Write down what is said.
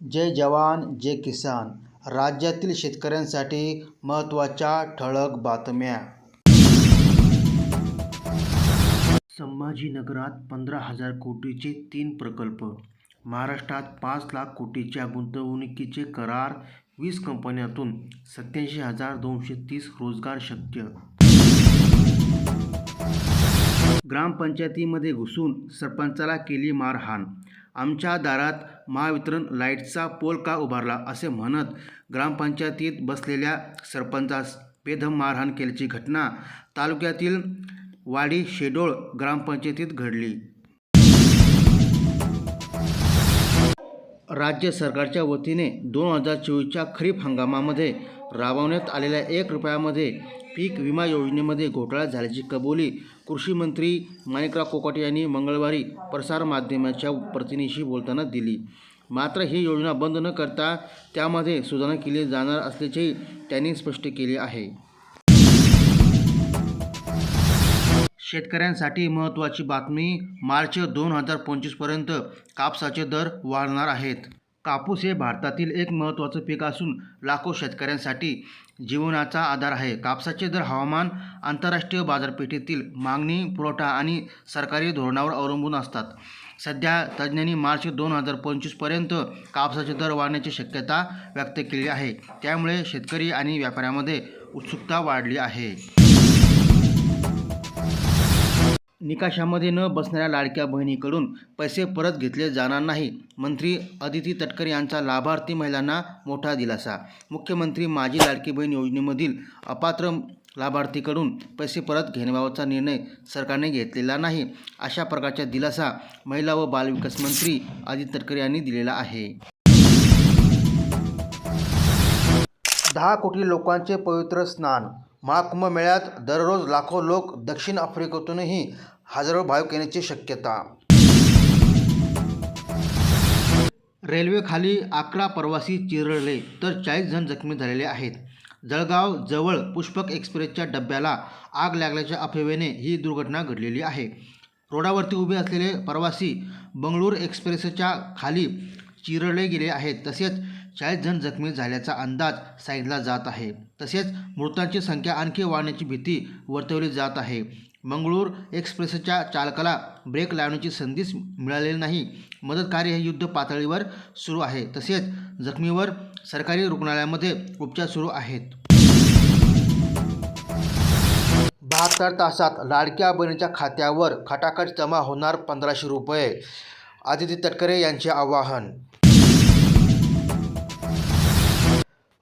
जय जवान जय किसान. राज्यातील शेतकऱ्यांसाठी महत्त्वाच्या ठळक बातम्या. संभाजीनगरात पंधरा हजार कोटीचे तीन प्रकल्प. महाराष्ट्रात पाच लाख कोटीच्या गुंतवणुकीचे करार वीस कंपन्यातून सत्याऐंशी हजार दोनशे तीस रोजगार शक्य. ग्रामपंचायतीमध्ये घुसून सरपंचाला केली मारहाण. आमच्या दारात महावितरण लाईटचा पोल का उभारला असे म्हणत ग्रामपंचायतीत बसलेल्या सरपंचास बेदम मारहाण केल्याची घटना तालुक्यातील वाडी शेडोळ ग्रामपंचायतीत घडली. राज्य सरकारच्या वतीने दोन हजार चोवीसच्या खरीप हंगामामध्ये राबवण्यात आलेल्या एक रुपयामध्ये पीक विमा योजनेमध्ये घोटाळा झाल्याची कबुली कृषी मंत्री माणिकराव कोकाटे यांनी मंगळवारी प्रसारमाध्यमाच्या प्रतिनिधीशी बोलताना दिली. मात्र ही योजना बंद न करता त्यामध्ये सुधारणा केली जाणार असल्याचेही त्यांनी स्पष्ट केले आहे. शेतकऱ्यांसाठी महत्त्वाची बातमी मार्च दोन हजार पंचवीसपर्यंत कापसाचे दर वाढणार आहेत. कापूस हे भारतातील एक महत्त्वाचं पीक असून लाखो शेतकऱ्यांसाठी जीवनाचा आधार आहे. कापसाचे दर हवामान आंतरराष्ट्रीय बाजारपेठेतील मागणी पुरवठा आणि सरकारी धोरणावर अवलंबून असतात. सध्या तज्ज्ञांनी मार्च दोन हजार पंचवीसपर्यंत कापसाचे दर वाढण्याची शक्यता व्यक्त केली आहे. त्यामुळे शेतकरी आणि व्यापाऱ्यामध्ये उत्सुकता वाढली आहे. निकाशामध्ये न बसणाऱ्या लाडक्या बहिणीकडून पैसे परत घेतले जाणार नाही. मंत्री अदिती तटकरे यांचा लाभार्थी महिलांना मोठा दिलासा. मुख्यमंत्री माझी लाडकी बहीण योजनेमधील अपात्र लाभार्थीकडून पैसे परत घेण्याबाबतचा निर्णय सरकारने घेतलेला नाही. अशा प्रकारचा दिलासा महिला व बालविकास मंत्री अदिती तटकरे यांनी दिलेला आहे. दहा कोटी लोकांचे पवित्र स्नान महाकुंभमेळ्यात दररोज लाखो लोक दक्षिण आफ्रिकेतूनही हजारो भाविक येण्याची शक्यता. रेल्वेखाली अकरा प्रवासी चिरळले तर चाळीस जण जखमी झालेले आहेत. जळगाव जवळ पुष्पक एक्सप्रेसच्या डब्याला आग लागल्याच्या अफवेने ही दुर्घटना घडलेली आहे. रोडावरती उभे असलेले प्रवासी बंगळूर एक्सप्रेसच्या खाली चिरळले गेले आहेत. तसेच चाळीस जण जखमी झाल्याचा अंदाज सांगितला जात आहे. तसेच मृतांची संख्या आणखी वाढण्याची भीती वर्तवली जात आहे. मंगळूर एक्सप्रेसच्या चालकाला ब्रेक लावण्याची संधीच मिळालेली नाही. मदत कार्य हे युद्ध पातळीवर सुरू आहे. तसेच जखमीवर सरकारी रुग्णालयामध्ये उपचार सुरू आहेत. बहात्तर तासात लाडक्या बहिणीच्या खात्यावर खटाखट जमा होणार पंधराशे रुपये आदिती तटकरे यांचे आवाहन